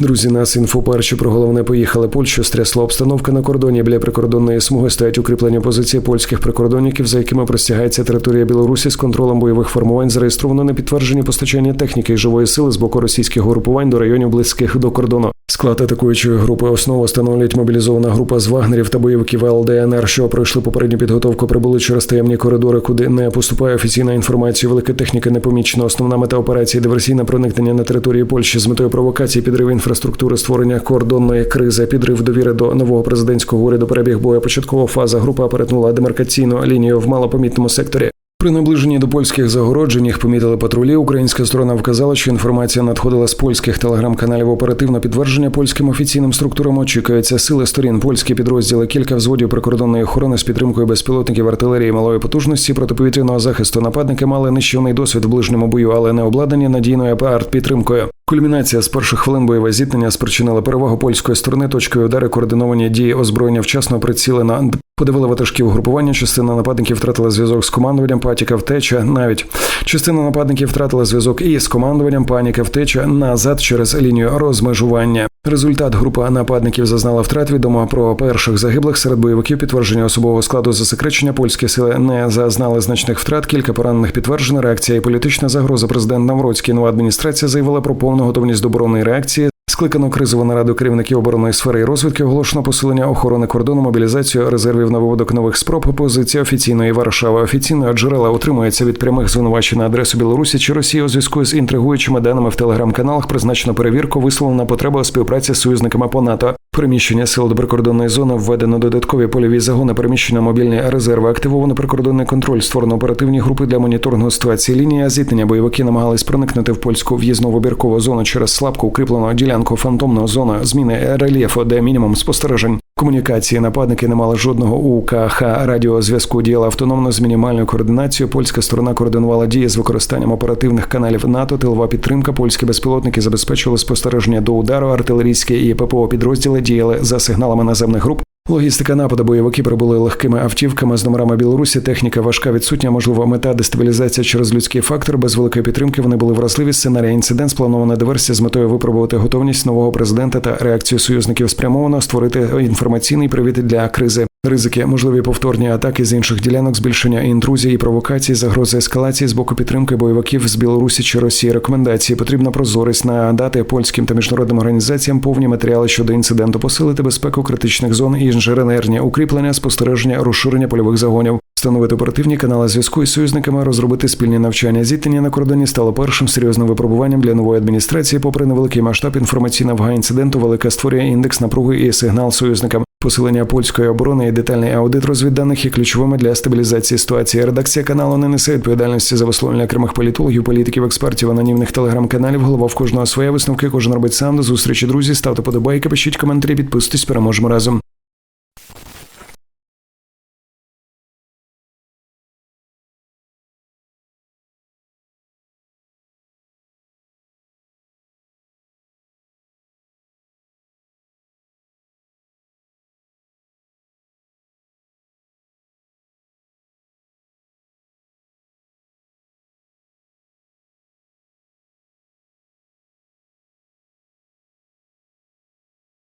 Друзі, нас інфо перші про головне поїхали. Польщу стрясла обстановка на кордоні. Біля прикордонної смуги стоять укріплені позиції польських прикордонників, за якими простягається територія Білорусі з контролем бойових формувань. Зареєстровано непідтверджені постачання техніки і живої сили з боку російських групувань до районів близьких до кордону. Склад атакуючої групи основу становлять мобілізована група з вагнерів та бойовиків ЛДНР, що пройшли попередню підготовку, прибули через таємні коридори, куди не поступає офіційна інформація. Велика техніка не помічена. Основна мета операції диверсійне проникнення на території Польщі з метою провокації, підрив інфраструктури, створення кордонної кризи, підрив довіри до нового президентського уряду. Перебіг бою. Початкова фаза група перетнула демаркаційну лінію в малопомітному секторі. При наближенні до польських загороджень їх помітили патрулі. Українська сторона вказала, що інформація надходила з польських телеграм-каналів. Оперативно підтвердження польським офіційним структурам очікується сили сторін. Польські підрозділи, кілька взводів прикордонної охорони з підтримкою безпілотників артилерії малої потужності протиповітряного захисту. Нападники мали нищівний досвід в ближньому бою, але не обладнані надійною артпідтримкою. Кульмінація з перших хвилин бойове зіткнення спричинила перевагу польської сторони. Точкою удари координовані дії озброєння вчасно прицілена. Подавили ватажків угрупування. Частина нападників втратила зв'язок з командуванням. Патіка втеча. Навіть частина нападників втратила зв'язок і з командуванням. Паніка втеча назад через лінію розмежування. Результат група нападників зазнала втрат. Відомо про перших загиблих серед бойовиків. Підтвердження особового складу засекречення. Польські сили не зазнали значних втрат. Кілька поранених підтверджено. Реакція і політична загроза. Президент Навроцький нова адміністрація заявила про повну готовність до оборонної реакції. Скликано кризову нараду керівників оборонної сфери і розвідки, оголошено посилення охорони кордону, мобілізацію резервів на виводок нових спроб. Позиція офіційної Варшави. офіційної джерела утримується від прямих звинувачень на адресу Білорусі чи Росії у зв'язку з інтригуючими даними в телеграм-каналах. Призначено перевірку, висловлена потреба у співпраці з союзниками по НАТО. Переміщення сил до прикордонної зони введено додаткові польові загони, переміщено мобільні резерви, активовано прикордонний контроль, створено оперативні групи для моніторингу ситуації. Лінія зіткнення бойовики намагались проникнути в польську в'їзну вибіркову зону через слабко укріплену ділянку фантомної зони, зміни рельєфу, де мінімум спостережень. Комунікації нападники не мали жодного УКХ. Радіозв'язку діяла автономно з мінімальною координацією. Польська сторона координувала дії з використанням оперативних каналів НАТО. Тилова підтримка. Польські безпілотники забезпечували спостереження до удару. Артилерійські і ППО підрозділи діяли за сигналами наземних груп. Логістика нападу бойовики прибули легкими автівками з номерами Білорусі. Техніка важка відсутня. Можливо, мета дестабілізація через людський фактор. Без великої підтримки вони були вразливі. Сценарій інцидент спланована диверсія з метою випробувати готовність нового президента та реакцію союзників спрямовано створити інформаційний привіт для кризи. Ризики, можливі повторні атаки з інших ділянок, збільшення інтрузії і провокації, загрози ескалації з боку підтримки бойовиків з Білорусі чи Росії. Рекомендації потрібна прозорість надати польським та міжнародним організаціям повні матеріали щодо інциденту, посилити безпеку критичних зон і інженерні укріплення, спостереження, розширення польових загонів. Встановити оперативні канали зв'язку із союзниками, розробити спільні навчання. Зіткнення на кордоні стало першим серйозним випробуванням для нової адміністрації. Попри невеликий масштаб інформаційна вага інциденту, велика створює індекс напруги і сигнал союзникам. Посилення польської оборони і детальний аудит розвідданих є ключовими для стабілізації ситуації. Редакція каналу не несе відповідальності за висловлення окремих політологів, політиків, експертів, анонімних телеграм-каналів. Голова в кожного своє висновки. Кожен робить сам до зустрічі. Друзі, ставте подобайки, пишіть коментарі, підписуйтесь. Переможемо разом.